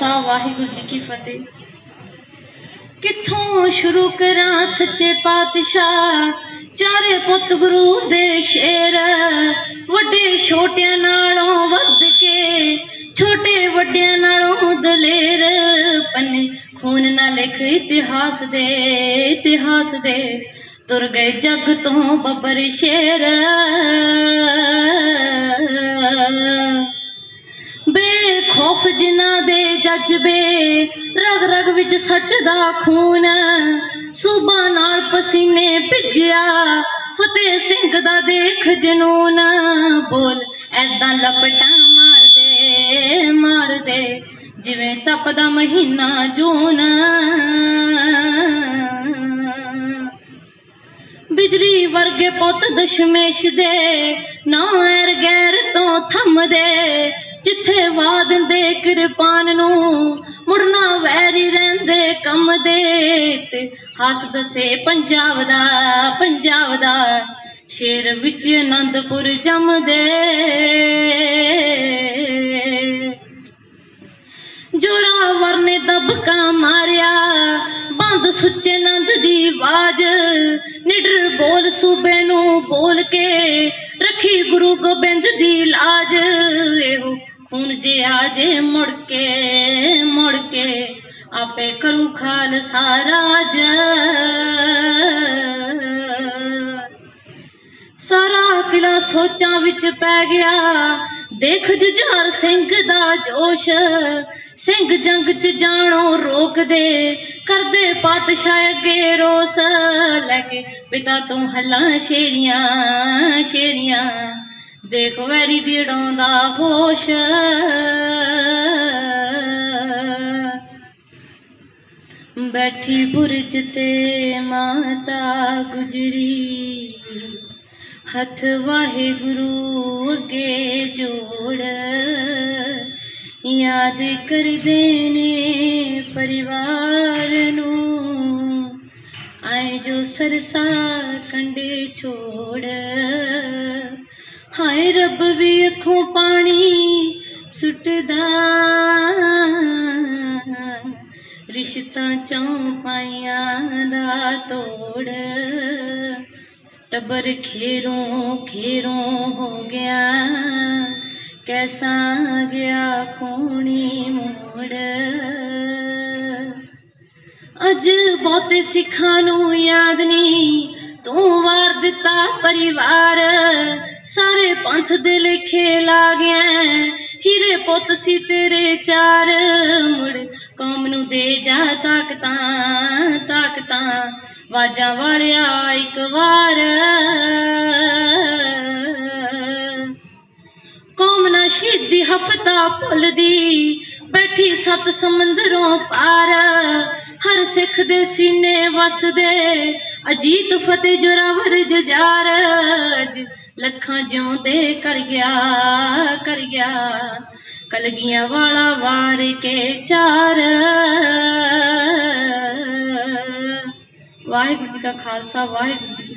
ਖਾਲਸਾ, ਵਾਹਿਗੁਰੂ ਜੀ ਕੀ ਫਤਿਹ। ਕਿੱਥੋਂ ਸ਼ੁਰੂ ਕਰਾਂ ਸੱਚੇ ਪਾਤਸ਼ਾਹ? ਚਾਰੇ ਪੁੱਤ ਗੁਰੂ ਦੇ ਸ਼ੇਰ। ਵੱਡੇ ਛੋਟਿਆਂ ਨਾਲੋਂ ਵੱਧ ਕੇ, ਛੋਟੇ ਵੱਡਿਆਂ ਨਾਲੋਂ ਦਲੇਰ। ਪੰਨੇ ਖੂਨ ਨਾਲ ਲਿਖ ਇਤਿਹਾਸ ਦੇ ਇਤਿਹਾਸ ਦੇ। ਤੁਰ ਗਏ ਜੱਗ ਤੋਂ ਬੱਬਰ ਸ਼ੇਰ। ਬੇਖੌਫ ਜਿਨ੍ਹਾਂ ਦੇ ਜਜ਼ਬੇ ਰਗ ਰਗ ਵਿੱਚ ਸੱਚ ਦਾ ਖੂਨ ਸੂਬਾ ਨਾਲ ਪਸੀਨੇ ਭਿੱਜਿਆ। ਫਤਿਹ ਸਿੰਘ ਦਾ ਦੇਖ ਜਨੂਨ, ਬੋਲ ਐਦਾਂ ਲਪਟਾਂ ਮਾਰਦੇ ਮਾਰਦੇ, ਜਿਵੇਂ ਤਪਦਾ ਮਹੀਨਾ ਜੂਨ। ਬਿਜਲੀ ਵਰਗੇ ਪੁੱਤ ਦਸ਼ਮੇਸ਼ ਦੇ, ਨਾ ਐਰ ਗੈਰ ਤੋਂ ਥੰਮਦੇ। ਜਿੱਥੇ ਵਾ ਦਿੰਦੇ ਕਿਰਪਾਨ ਨੂੰ, ਮੁੜਨਾ ਵੈਰੀ ਰਹਿੰਦੇ ਕੰਮ ਦੇ ਤੇ ਹੱਸ ਦਸੇ ਪੰਜਾਬ ਦਾ ਪੰਜਾਬ ਦਾ ਸ਼ੇਰ ਵਿੱਚ ਆਨੰਦਪੁਰ ਜੰਮਦੇ। ਜੋਰਾਵਰ ਨੇ ਦਬਕਾ ਮਾਰਿਆ, ਬੰਦ ਸੁੱਚੇ ਨੰਦ ਦੀ ਆਵਾਜ਼, ਨਿਡਰ ਬੋਲ ਸੂਬੇ ਨੂੰ ਬੋਲ ਕੇ ਰੱਖੀ ਗੁਰੂ ਗੋਬਿੰਦ ਦੀ ਲਾਜ। ਇਹੋ ਹੁਣ ਜੇ ਆਜੇ ਮੁੜ ਕੇ ਮੁੜ ਕੇ ਆਪੇ ਕਰੂ ਖਾਲਸਾ ਰਾਜ। ਸਾਰਾ ਕਿਲਾ ਸੋਚਾਂ ਵਿੱਚ ਪੈ ਗਿਆ, ਦੇਖ ਜੁਝਾਰ ਸਿੰਘ ਦਾ ਜੋਸ਼। ਸਿੰਘ ਜੰਗ 'ਚ ਜਾਣੋ ਰੋਕਦੇ, ਕਰਦੇ ਪਾਤਸ਼ਾਹ ਅੱਗੇ ਰੋਸ। ਲੈ ਕੇ ਪਿਤਾ ਤੂੰ ਹੱਲਾ, ਸ਼ੇਰੀਆਂ ਸ਼ੇਰੀਆਂ। ਦੇਖ ਵੈਰੀ ਦੀ ਉਡਾਉਂਦਾ ਹੋਸ਼। ਬੈਠੀ ਬੁਰਜ ਤੇ ਮਾਤਾ ਗੁਜਰੀ, ਹੱਥ ਵਾਹਿਗੁਰੂ ਅੱਗੇ ਜੋੜ। ਯਾਦ ਕਰਦੇ ਨੇ ਪਰਿਵਾਰ ਨੂੰ, ਆਏ ਜੋ ਸਰਸਾ ਕੰਡੇ ਛੋੜ। ਹਾਏ ਰੱਬ ਵੀ ਅੱਖੋਂ ਪਾਣੀ ਸੁੱਟਦਾ। ਰਿਸ਼ਤਾ ਚੋਂ ਪਾਈਆਂ ਦਾ ਤੋੜ। ਟੱਬਰ ਖੇਰੋਂ ਖੇਰੋਂ ਹੋ ਗਿਆ। ਕੈਸਾ ਗਿਆ ਕੋਣੀ ਮੋੜ। ਅੱਜ ਬਹੁਤੇ ਸਿੱਖਾਂ ਨੂੰ ਯਾਦ ਨਹੀਂ ਤੂੰ ਵਾਰ ਦਿੱਤਾ ਪਰਿਵਾਰ। ਸਾਰੇ ਪੰਥ ਦੇ ਲੇਖੇ ਲਾ ਗਿਆ ਹੀਰੇ ਪੁੱਤ ਸੀ ਤੇਰੇ ਚਾਰ, ਮੁੜ ਕੌਮ ਨੂੰ ਦੇ ਜਾ ਤਾਕਤਾਂ ਤਾਕਤਾਂ। ਵਾਜਾਂ ਵਾਲਿਆ ਇੱਕ ਵਾਰ। ਕੌਮ ਨਾ ਸ਼ਹੀਦੀ ਹਫਤਾ ਭੁੱਲਦੀ, ਬੈਠੀ ਸਤ ਸਮੁੰਦਰੋਂ ਪਾਰ। ਹਰ ਸਿੱਖ ਦੇ ਸੀਨੇ ਵਸਦੇ, ਅਜੀਤ ਫਤਿਹ ਜੋਰਾਵਰ ਜੁਜਾਰ ਲੱਖਾਂ ਜਿਉਂਦੇ ਕਰ ਗਿਆ ਕਰ ਗਿਆ। ਕਲਗੀਆਂ ਵਾਲਾ ਵਾਰ ਕੇ ਚਾਰ। ਵਾਹਿਗੁਰੂ ਜੀ ਕਾ ਖਾਲਸਾ, ਵਾਹਿਗੁਰੂ ਜੀ